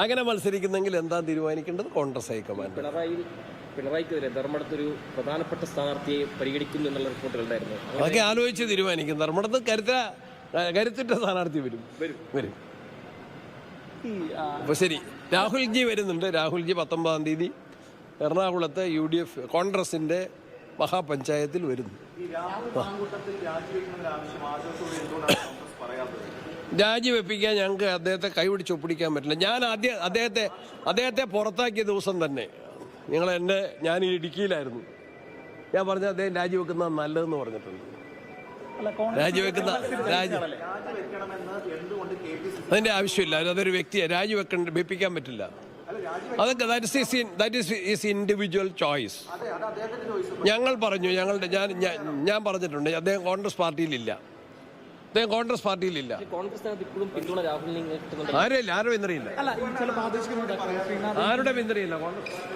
അങ്ങനെ മത്സരിക്കുന്നെങ്കിൽ എന്താ തീരുമാനിക്കേണ്ടത്? Congress high command. പിണറായി പിണറായിക്കെതിരെ ധർമ്മടത്തൊരു പ്രധാനപ്പെട്ട സ്ഥാനാർത്ഥിയെ പരിഗണിക്കുന്നു എന്നുള്ള റിപ്പോർട്ടുകൾ ഉണ്ടായിരുന്നു. അതൊക്കെ ആലോചിച്ച് തീരുമാനിക്കും. ധർമ്മടത്ത് കരുത്ത കരുത്തിട്ട സ്ഥാനാർത്ഥി വരും. വരും. അപ്പൊ ശരി. രാഹുൽജി വരുന്നുണ്ട്. രാഹുൽജി പത്തൊമ്പതാം തീയതി എറണാകുളത്തെ യു ഡി എഫ് കോൺഗ്രസിന്റെ മഹാപഞ്ചായത്തിൽ വരുന്നു. രാജിവെപ്പിക്കാൻ ഞങ്ങൾക്ക് അദ്ദേഹത്തെ കൈപിടിച്ച് ഒപ്പിടിക്കാൻ പറ്റില്ല. ഞാൻ ആദ്യം അദ്ദേഹത്തെ അദ്ദേഹത്തെ പുറത്താക്കിയ ദിവസം തന്നെ നിങ്ങൾ എന്റെ ഞാൻ ഈ ഇടുക്കിയിലായിരുന്നു. ഞാൻ പറഞ്ഞ അദ്ദേഹം രാജിവെക്കുന്ന നല്ലതെന്ന് പറഞ്ഞിട്ടുണ്ട്. രാജിവെക്കുന്ന രാജി അതിന്റെ ആവശ്യമില്ല. അതൊരു വ്യക്തിയെ രാജിവെക്കണ്ട വെപ്പിക്കാൻ പറ്റില്ല. അതൊക്കെ that is that is is individual choice ഞങ്ങൾ പറഞ്ഞു ഞങ്ങളുടെ ഞാൻ ഞാൻ- ഞാൻ പറഞ്ഞിട്ടുണ്ട് അദ്ദേഹം കോൺഗ്രസ് പാർട്ടിയിലില്ല. അദ്ദേഹം കോൺഗ്രസ് പാർട്ടിയിലില്ല. കോൺഗ്രസിനകത്ത് ഇപ്പോഴും പിന്തുണ രാഹുലിന് കിട്ടുന്നുണ്ട്? ആരുമില്ല ആരും പിന്തുണയില്ല. ആരുടെ പിന്തുണയില്ല? കോൺഗ്രസ്.